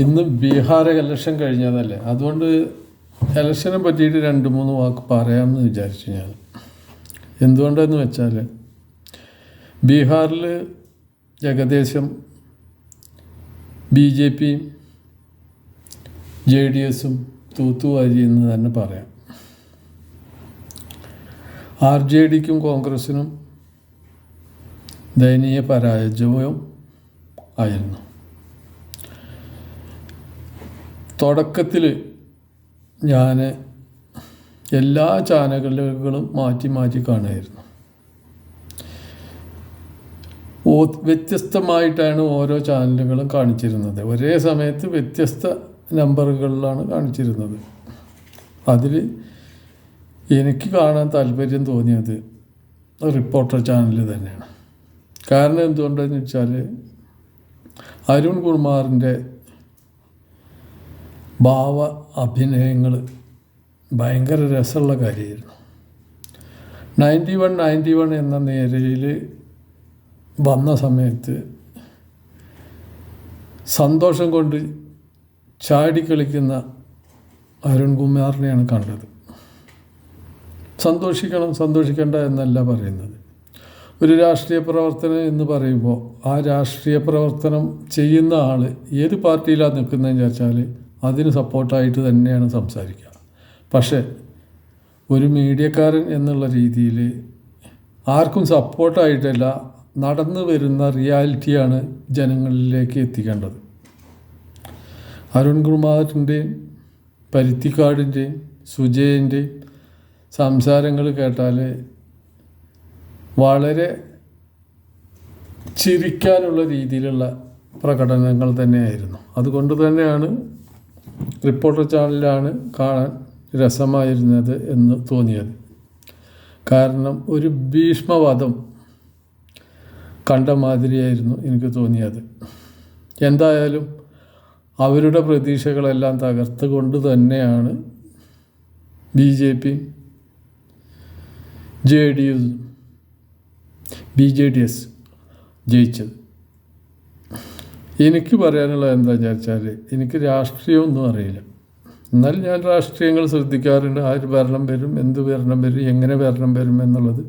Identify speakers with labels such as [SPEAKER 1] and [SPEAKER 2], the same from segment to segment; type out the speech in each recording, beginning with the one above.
[SPEAKER 1] ഇന്ന് ബീഹാർ ഇലക്ഷൻ കഴിഞ്ഞതല്ലേ? അതുകൊണ്ട് ഇലക്ഷനെ പറ്റിയിട്ട് രണ്ട് മൂന്ന് വാക്ക് പറയാമെന്ന് വിചാരിച്ചു ഞാൻ. എന്തുകൊണ്ടെന്ന് വെച്ചാൽ ബീഹാറിൽ ഏകദേശം ബി ജെ പിയും ജെ ഡി എസും തൂത്തുവാരി എന്ന് തന്നെ പറയാം. ആർ ജെ ഡിക്കും കോൺഗ്രസിനും ദയനീയ പരാജയവും ആയിരുന്നു. തുടക്കത്തിൽ ഞാൻ എല്ലാ ചാനലുകളും മാറ്റി മാറ്റി കാണുമായിരുന്നു. വ്യത്യസ്തമായിട്ടാണ് ഓരോ ചാനലുകളും കാണിച്ചിരുന്നത്. ഒരേ സമയത്ത് വ്യത്യസ്ത നമ്പറുകളിലാണ് കാണിച്ചിരുന്നത്. അതിൽ എനിക്ക് കാണാൻ താല്പര്യം തോന്നിയത് റിപ്പോർട്ടർ ചാനൽ തന്നെയാണ്. കാരണം എന്തുകൊണ്ടെന്ന് വെച്ചാൽ അരുൺ കുമാറിന്റെ ഭാവ അഭിനയങ്ങൾ ഭയങ്കര രസമുള്ള കാര്യമായിരുന്നു. നയന്റി വൺ നയന്റി വൺ എന്ന നിരയിൽ വന്ന സമയത്ത് സന്തോഷം കൊണ്ട് ചാടിക്കളിക്കുന്ന അരുൺകുമാറിനെയാണ് കണ്ടത്. സന്തോഷിക്കണം സന്തോഷിക്കേണ്ട എന്നല്ല പറയുന്നത്. ഒരു രാഷ്ട്രീയ പ്രവർത്തനം എന്ന് പറയുമ്പോൾ ആ രാഷ്ട്രീയ പ്രവർത്തനം ചെയ്യുന്ന ആൾ ഏത് പാർട്ടിയിലാണ് നിൽക്കുന്നതെന്ന് വെച്ചാൽ അതിന് സപ്പോർട്ടായിട്ട് തന്നെയാണ് സംസാരിക്കുക. പക്ഷേ ഒരു മീഡിയക്കാരൻ എന്നുള്ള രീതിയിൽ ആർക്കും സപ്പോർട്ടായിട്ടല്ല നടന്നു വരുന്ന റിയാലിറ്റിയാണ് ജനങ്ങളിലേക്ക് എത്തിക്കേണ്ടത്. അരുൺകുമാറിന്റെയും പരുത്തിക്കാടിന്റെയും സുജയന്റെയും സംസാരങ്ങൾ കേട്ടാൽ വളരെ ചിരിക്കാനുള്ള രീതിയിലുള്ള പ്രകടനങ്ങൾ തന്നെയായിരുന്നു. അതുകൊണ്ട് തന്നെയാണ് റിപ്പോർട്ടർ ചാനലിലാണ് കാണാൻ രസമായിരുന്നത് എന്ന് തോന്നിയത്. കാരണം ഒരു ഭീഷ്മവാദം കണ്ട മാതിരിയായിരുന്നു എനിക്ക് തോന്നിയത്. എന്തായാലും അവരുടെ പ്രതീക്ഷകളെല്ലാം തകർത്തുകൊണ്ട് തന്നെയാണ് B J P J D U B J D S ജയിച്ചത്. എനിക്ക് പറയാനുള്ളത് എന്താണെന്ന് വെച്ചാൽ എനിക്ക് രാഷ്ട്രീയമൊന്നും അറിയില്ല. എന്നാൽ ഞാൻ രാഷ്ട്രീയങ്ങൾ ശ്രദ്ധിക്കാറുണ്ട്. ആര് ഭരണം വരും എന്ത് ഭരണം വരും എങ്ങനെ ഭരണം വരും എന്നുള്ളത്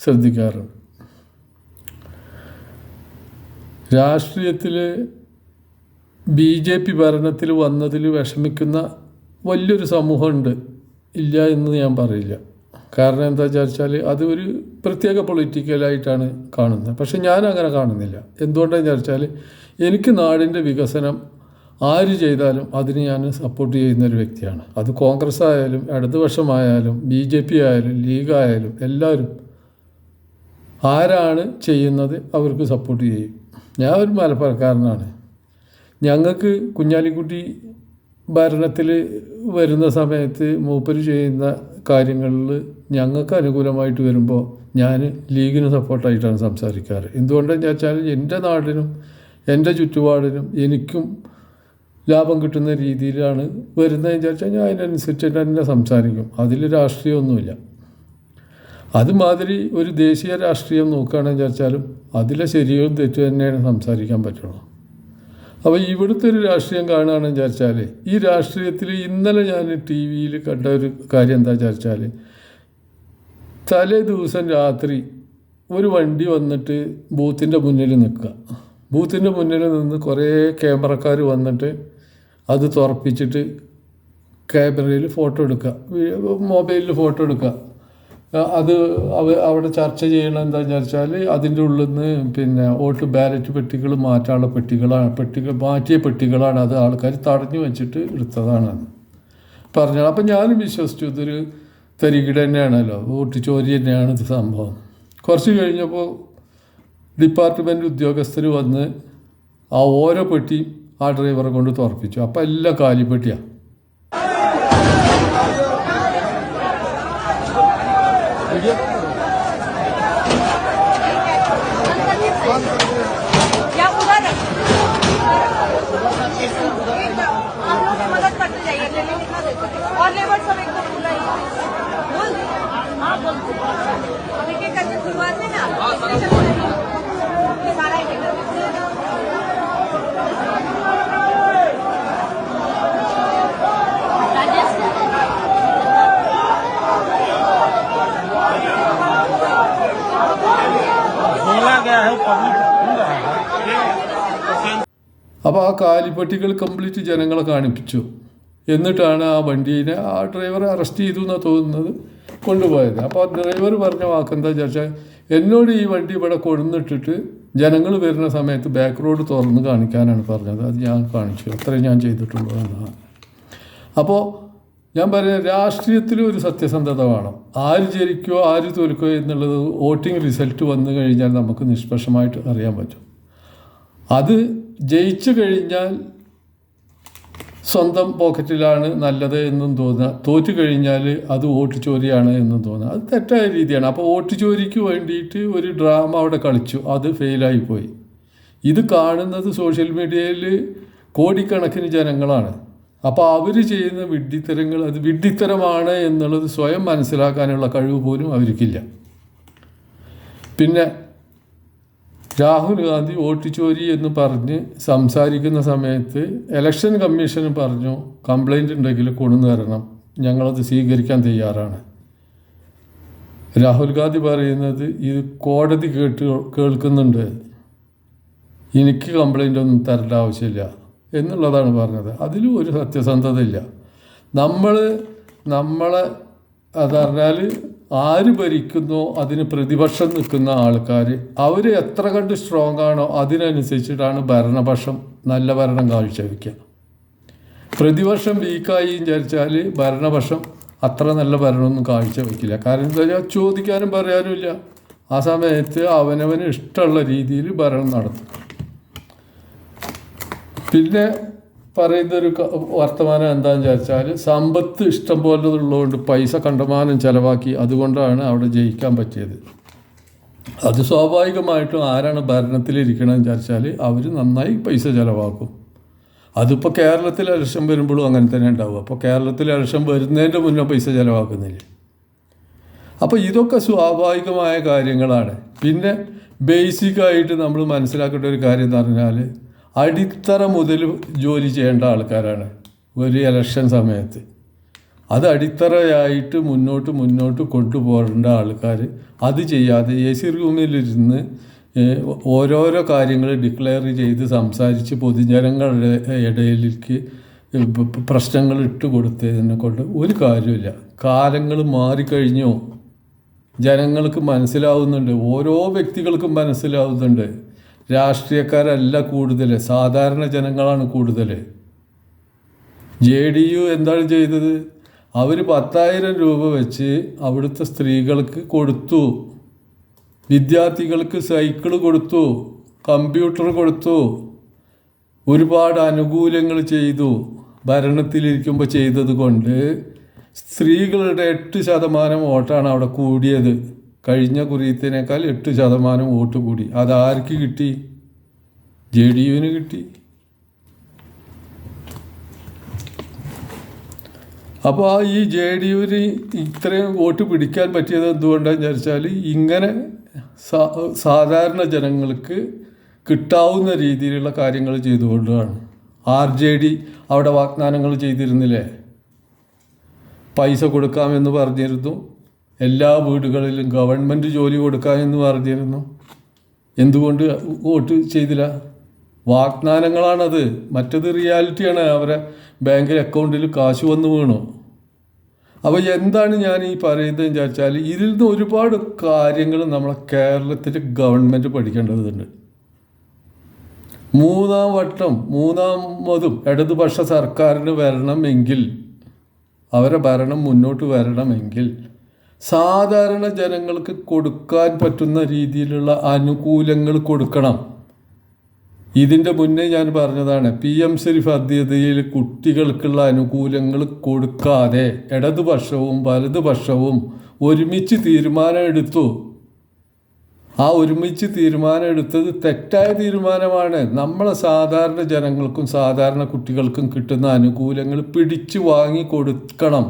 [SPEAKER 1] ശ്രദ്ധിക്കാറുണ്ട്. രാഷ്ട്രീയത്തിൽ ബി ജെ പി ഭരണത്തിൽ വന്നതിൽ വിഷമിക്കുന്ന വലിയൊരു സമൂഹമുണ്ട്. ഇല്ല എന്ന് ഞാൻ പറയില്ല. കാരണം എന്താ വെച്ചാൽ അത് ഒരു പ്രത്യേക പൊളിറ്റിക്കലായിട്ടാണ് കാണുന്നത്. പക്ഷെ ഞാൻ അങ്ങനെ കാണുന്നില്ല. എന്തുകൊണ്ടാണെന്ന് വെച്ചാൽ എനിക്ക് നാടിന്റെ വികസനം ആര് ചെയ്താലും അതിന് ഞാൻ സപ്പോർട്ട് ചെയ്യുന്ന ഒരു വ്യക്തിയാണ്. അത് കോൺഗ്രസ് ആയാലും ഇടതുപക്ഷമായാലും ബി ജെ പി ആയാലും ലീഗ് ആയാലും എല്ലാവരും ആരാണ് ചെയ്യുന്നത് അവർക്ക് സപ്പോർട്ട് ചെയ്യും. ഞാൻ ഒരു മലപ്പുറക്കാരനാണ്. ഞങ്ങൾക്ക് കുഞ്ഞാലിക്കുട്ടി ഭരണത്തിൽ വരുന്ന സമയത്ത് മൂപ്പര് ചെയ്യുന്ന കാര്യങ്ങളിൽ ഞങ്ങൾക്ക് അനുകൂലമായിട്ട് വരുമ്പോൾ ഞാൻ ലീഗിന് സപ്പോർട്ടായിട്ടാണ് സംസാരിക്കാറ്. എന്തുകൊണ്ടെന്ന് വെച്ചാൽ എന്റെ നാടിനും എന്റെ ചുറ്റുപാടിനും എനിക്കും ലാഭം കിട്ടുന്ന രീതിയിലാണ് വരുന്നതെന്ന് വെച്ചാൽ ഞാൻ അതിനനുസരിച്ച് തന്നെ സംസാരിക്കും. അതിൽ രാഷ്ട്രീയമൊന്നുമില്ല. അതുമാതിരി ഒരു ദേശീയ രാഷ്ട്രീയം നോക്കുകയാണെന്ന് വിചാരിച്ചാലും അതിലെ ശരിയും തെറ്റും തന്നെയാണ് സംസാരിക്കാൻ പറ്റുള്ളൂ. അപ്പോൾ ഇവിടുത്തെ ഒരു രാഷ്ട്രീയം കാണുകയാണെന്ന് വിചാരിച്ചാൽ ഈ രാഷ്ട്രീയത്തിൽ ഇന്നലെ ഞാൻ ടി വിയിൽ കണ്ട ഒരു കാര്യം എന്താ വിചാരിച്ചാൽ തലേ ദിവസം രാത്രി ഒരു വണ്ടി വന്നിട്ട് ബൂത്തിന്റെ മുന്നിൽ നിൽക്കുക. ബൂത്തിന്റെ മുന്നിൽ നിന്ന് കുറേ ക്യാമറക്കാർ വന്നിട്ട് അത് തുറപ്പിച്ചിട്ട് ക്യാമറയിൽ ഫോട്ടോ എടുക്കുക. മൊബൈലിൽ ഫോട്ടോ എടുക്കുക. അത് അവ അവിടെ ചർച്ച ചെയ്യണം എന്താണെന്ന് വെച്ചാൽ അതിന്റെ ഉള്ളിൽ നിന്ന് പിന്നെ വോട്ട് ബാലറ്റ് പെട്ടികൾ മാറ്റാനുള്ള പെട്ടികളാണ് പെട്ടികൾ മാറ്റിയ പെട്ടികളാണ് അത് ആൾക്കാർ തടഞ്ഞു വെച്ചിട്ട് എടുത്തതാണ്. പറഞ്ഞത് അപ്പം ഞാനും വിശ്വസിച്ചു ഇതൊരു തരികിട തന്നെയാണല്ലോ വോട്ട് ചോരി തന്നെയാണ് ഇത് സംഭവം. കുറച്ച് കഴിഞ്ഞപ്പോൾ ഡിപ്പാർട്ട്മെൻറ്റ് ഉദ്യോഗസ്ഥർ വന്ന് ആ ഓരോ പെട്ടി ആ ഡ്രൈവറെ കൊണ്ട് തുറപ്പിച്ചു അപ്പം എല്ലാം കാലിപ്പെട്ടിയാണ്
[SPEAKER 2] या उधर आप लोग मदद करते जाइए लेने लिखा देते हैं। और लेबर सब एकदम बुलाइए बोल दे हाँ बोल दे अब एक एक करके शुरुआत है ना
[SPEAKER 1] അപ്പോൾ ആ കാലിപ്പട്ടികൾ കംപ്ലീറ്റ് ജനങ്ങളെ കാണിപ്പിച്ചു. എന്നിട്ടാണ് ആ വണ്ടീനെ ആ ഡ്രൈവറെ അറസ്റ്റ് ചെയ്തു എന്നാണ് തോന്നുന്നത് കൊണ്ടുപോയത്. അപ്പോൾ ആ ഡ്രൈവർ പറഞ്ഞ വാക്കെന്താ ചോദിച്ചാൽ എന്നോട് ഈ വണ്ടി ഇവിടെ കൊടുന്നിട്ടിട്ട് ജനങ്ങൾ വരുന്ന സമയത്ത് ബാക്ക് റോഡ് തുറന്ന് കാണിക്കാനാണ് പറഞ്ഞത്. അത് ഞാൻ കാണിച്ചു. അത്രയും ഞാൻ ചെയ്തിട്ടുള്ളൂ എന്നാണ് അപ്പോൾ ഞാൻ പറയുന്നത് രാഷ്ട്രീയത്തിൽ ഒരു സത്യസന്ധത വേണം. ആര് ജയിക്കുകയോ ആര് തോൽക്കുകയോ എന്നുള്ളത് വോട്ടിംഗ് റിസൾട്ട് വന്നു കഴിഞ്ഞാൽ നമുക്ക് നിഷ്പക്ഷമായിട്ട് അറിയാൻ പറ്റും. അത് ജയിച്ചു കഴിഞ്ഞാൽ സ്വന്തം പോക്കറ്റിലാണ് നല്ലത് എന്നും തോന്നുക. തോറ്റു കഴിഞ്ഞാൽ അത് വോട്ട് ചോരിയാണ് എന്നും തോന്നുക. അത് തെറ്റായ രീതിയാണ്. അപ്പോൾ വോട്ട് ചോരിക്ക് വേണ്ടിയിട്ട് ഒരു ഡ്രാമ അവിടെ കളിച്ചു. അത് ഫെയിലായി പോയി. ഇത് കാണുന്നത് സോഷ്യൽ മീഡിയയിൽ കോടിക്കണക്കിന് ജനങ്ങളാണ്. അപ്പോൾ അവർ ചെയ്യുന്ന വിഡ്ഢിത്തരങ്ങൾ അത് വിഡ്ഢിത്തരമാണ് എന്നുള്ളത് സ്വയം മനസ്സിലാക്കാനുള്ള കഴിവ് പോലും അവർക്കില്ല. പിന്നെ രാഹുൽ ഗാന്ധി വോട്ട് ചോരി എന്ന് പറഞ്ഞ് സംസാരിക്കുന്ന സമയത്ത് ഇലക്ഷൻ കമ്മീഷൻ പറഞ്ഞു കംപ്ലൈന്റ് ഉണ്ടെങ്കിൽ കൊണ്ടു തരണം. ഞങ്ങളത് സ്വീകരിക്കാൻ തയ്യാറാണ്. രാഹുൽ ഗാന്ധി പറയുന്നത് ഇത് കോടതി കേട്ട് കേൾക്കുന്നുണ്ട്. എനിക്ക് കംപ്ലൈന്റ് ഒന്നും തരേണ്ട ആവശ്യമില്ല എന്നുള്ളതാണ് പറഞ്ഞത്. അതിലും ഒരു സത്യസന്ധതയില്ല. നമ്മൾ നമ്മളെ അതറിഞ്ഞാൽ ആര് ഭരിക്കുന്നോ? അതിന് പ്രതിപക്ഷം നിൽക്കുന്ന ആൾക്കാർ അവർ എത്ര കണ്ട് സ്ട്രോങ് ആണോ അതിനനുസരിച്ചിട്ടാണ് ഭരണപക്ഷം നല്ല ഭരണം കാഴ്ചവെക്കുക. പ്രതിപക്ഷം വീക്കായി വിചാരിച്ചാൽ ഭരണപക്ഷം അത്ര നല്ല ഭരണമൊന്നും കാഴ്ചവെക്കില്ല. കാരണം എന്താ വെച്ചാൽ ചോദിക്കാനും പറയാനുമില്ല ആ സമയത്ത് അവനവന് ഇഷ്ടമുള്ള രീതിയിൽ ഭരണം നടത്തും. പിന്നെ പറയുന്നൊരു വർത്തമാനം എന്താണെന്ന് വിചാരിച്ചാൽ സമ്പത്ത് ഇഷ്ടം പോലെ ഉള്ളതുകൊണ്ട് പൈസ കണ്ടമാനം ചിലവാക്കി അതുകൊണ്ടാണ് അവിടെ ജയിക്കാൻ പറ്റിയത്. അത് സ്വാഭാവികമായിട്ടും ആരാണ് ഭരണത്തിലിരിക്കണമെന്ന് വിചാരിച്ചാൽ അവർ നന്നായി പൈസ ചിലവാക്കും. അതിപ്പോൾ കേരളത്തിൽ ഇലക്ഷൻ വരുമ്പോഴും അങ്ങനെ തന്നെ ഉണ്ടാവും. അപ്പോൾ കേരളത്തിൽ ഇലക്ഷൻ വരുന്നതിന്റെ മുന്നേ പൈസ ചിലവാക്കുന്നില്ല? അപ്പോൾ ഇതൊക്കെ സ്വാഭാവികമായ കാര്യങ്ങളാണ്. പിന്നെ ബേസിക്കായിട്ട് നമ്മൾ മനസ്സിലാക്കേണ്ട ഒരു കാര്യം എന്ന് പറഞ്ഞാൽ അടിത്തറ മുതൽ ജോലി ചെയ്യേണ്ട ആൾക്കാരാണ് ഒരു ഇലക്ഷൻ സമയത്ത്. അത് അടിത്തറയായിട്ട് മുന്നോട്ട് മുന്നോട്ട് കൊണ്ടുപോകേണ്ട ആൾക്കാർ അത് ചെയ്യാതെ എ സി റൂമിലിരുന്ന് ഓരോരോ കാര്യങ്ങൾ ഡിക്ലെയർ ചെയ്ത് സംസാരിച്ച് പൊതുജനങ്ങളുടെ ഇടയിലേക്ക് പ്രശ്നങ്ങൾ ഇട്ട് കൊടുത്തതിനെ കൊണ്ട് ഒരു കാര്യമില്ല കാലങ്ങൾ മാറിക്കഴിഞ്ഞു? ജനങ്ങൾക്ക് മനസ്സിലാവുന്നുണ്ട്. ഓരോ വ്യക്തികൾക്കും മനസ്സിലാവുന്നുണ്ട്. രാഷ്ട്രീയക്കാരല്ല കൂടുതൽ സാധാരണ ജനങ്ങളാണ് കൂടുതൽ ജെ ഡി യു എന്താണ് ചെയ്തത്? അവർ പത്തായിരം രൂപ വെച്ച് അവിടുത്തെ സ്ത്രീകൾക്ക് കൊടുത്തു. വിദ്യാർത്ഥികൾക്ക് സൈക്കിൾ കൊടുത്തു കമ്പ്യൂട്ടർ കൊടുത്തു ഒരുപാട് അനുകൂലങ്ങൾ ചെയ്തു. ഭരണത്തിലിരിക്കുമ്പോൾ ചെയ്തത് കൊണ്ട് സ്ത്രീകളുടെ എട്ട് ശതമാനം വോട്ടാണ് അവിടെ കൂടിയത്. കഴിഞ്ഞ കുറിയത്തിനേക്കാൾ എട്ട് ശതമാനം വോട്ട് കൂടി. അതാർക്ക് കിട്ടി? ജെ ഡി യുവിന് കിട്ടി. അപ്പോൾ ആ ഈ ജെ ഡി യുവിന് ഇത്രയും വോട്ട് പിടിക്കാൻ പറ്റിയത് എന്തുകൊണ്ടാണെന്ന് വിചാരിച്ചാൽ ഇങ്ങനെ സാധാരണ ജനങ്ങൾക്ക് കിട്ടാവുന്ന രീതിയിലുള്ള കാര്യങ്ങൾ ചെയ്തുകൊണ്ടാണ്. ആർ ജെ ഡി അവിടെ വാഗ്ദാനങ്ങൾ ചെയ്തിരുന്നില്ലേ? പൈസ കൊടുക്കാമെന്ന് പറഞ്ഞിരുന്നു. എല്ലാ വീടുകളിലും ഗവൺമെന്റ് ജോലി കൊടുക്കാമെന്ന് പറഞ്ഞിരുന്നു. എന്തുകൊണ്ട് വോട്ട് ചെയ്തില്ല? വാഗ്ദാനങ്ങളാണത്. മറ്റത് റിയാലിറ്റിയാണ്. അവരെ ബാങ്കിൽ അക്കൗണ്ടിൽ കാശ് വന്ന് വീണു. അപ്പോൾ എന്താണ് ഞാൻ ഈ പറയുന്നത് വിചാരിച്ചാൽ ഇതിൽ നിന്ന് ഒരുപാട് കാര്യങ്ങൾ നമ്മളെ കേരളത്തിൽ ഗവൺമെന്റ് പഠിക്കേണ്ടതുണ്ട്. മൂന്നാം വട്ടം മൂന്നാമതും ഇടതുപക്ഷ സർക്കാരിന് വരണമെങ്കിൽ അവരെ ഭരണം മുന്നോട്ട് വരണമെങ്കിൽ സാധാരണ ജനങ്ങൾക്ക് കൊടുക്കാൻ പറ്റുന്ന രീതിയിലുള്ള അനുകൂലങ്ങൾ കൊടുക്കണം. ഇതിന്റെ മുന്നേ ഞാൻ പറഞ്ഞതാണ് പി എം ശ്രീ പദ്ധതിയിൽ കുട്ടികൾക്കുള്ള അനുകൂലങ്ങൾ കൊടുക്കാതെ ഇടതുപക്ഷവും വലതുപക്ഷവും ഒരുമിച്ച് തീരുമാനമെടുത്തു. ആ ഒരുമിച്ച് തീരുമാനം എടുത്തത് തെറ്റായ തീരുമാനമാണ്. നമ്മളെ സാധാരണ ജനങ്ങൾക്കും സാധാരണ കുട്ടികൾക്കും കിട്ടുന്ന അനുകൂലങ്ങൾ പിടിച്ചു വാങ്ങി കൊടുക്കണം.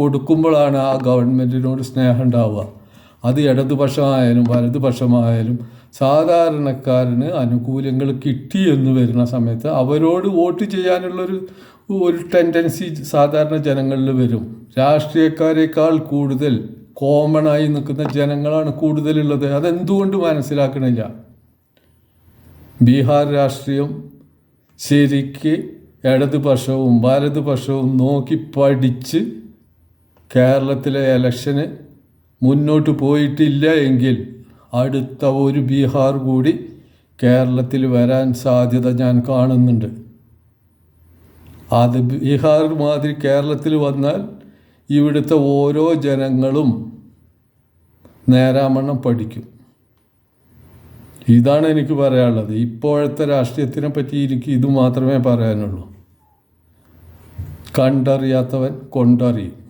[SPEAKER 1] കൊടുക്കുമ്പോഴാണ് ആ ഗവൺമെന്റിനോട് സ്നേഹം ഉണ്ടാവുക. അത് ഇടതുപക്ഷമായാലും വലതുപക്ഷമായാലും സാധാരണക്കാരന് അനുകൂലങ്ങൾ കിട്ടി എന്ന് വരുന്ന സമയത്ത് അവരോട് വോട്ട് ചെയ്യാനുള്ളൊരു ഒരു ടെൻഡൻസി സാധാരണ ജനങ്ങളിൽ വരും. രാഷ്ട്രീയക്കാരേക്കാൾ കൂടുതൽ കോമണായി നിൽക്കുന്ന ജനങ്ങളാണ് കൂടുതലുള്ളത്. അതെന്തുകൊണ്ട് മനസ്സിലാക്കണില്ല? ബീഹാർ രാഷ്ട്രീയം ശരിക്ക് ഇടതുപക്ഷവും വലതുപക്ഷവും നോക്കി പഠിച്ച് കേരളത്തിലെ ഇലക്ഷന് മുന്നോട്ട് പോയിട്ടില്ല എങ്കിൽ അടുത്ത ഒരു ബീഹാർ കൂടി കേരളത്തിൽ വരാൻ സാധ്യത ഞാൻ കാണുന്നുണ്ട്. അത് ബീഹാർ മാതിരി കേരളത്തിൽ വന്നാൽ ഇവിടുത്തെ ഓരോ ജനങ്ങളും നേരാമണ്ണം പഠിക്കും. ഇതാണ് എനിക്ക് പറയാനുള്ളത്. ഇപ്പോഴത്തെ രാഷ്ട്രീയത്തിനെ പറ്റി എനിക്ക് ഇത് മാത്രമേ പറയാനുള്ളൂ. കണ്ടറിയാത്തവൻ കൊണ്ടറിയും.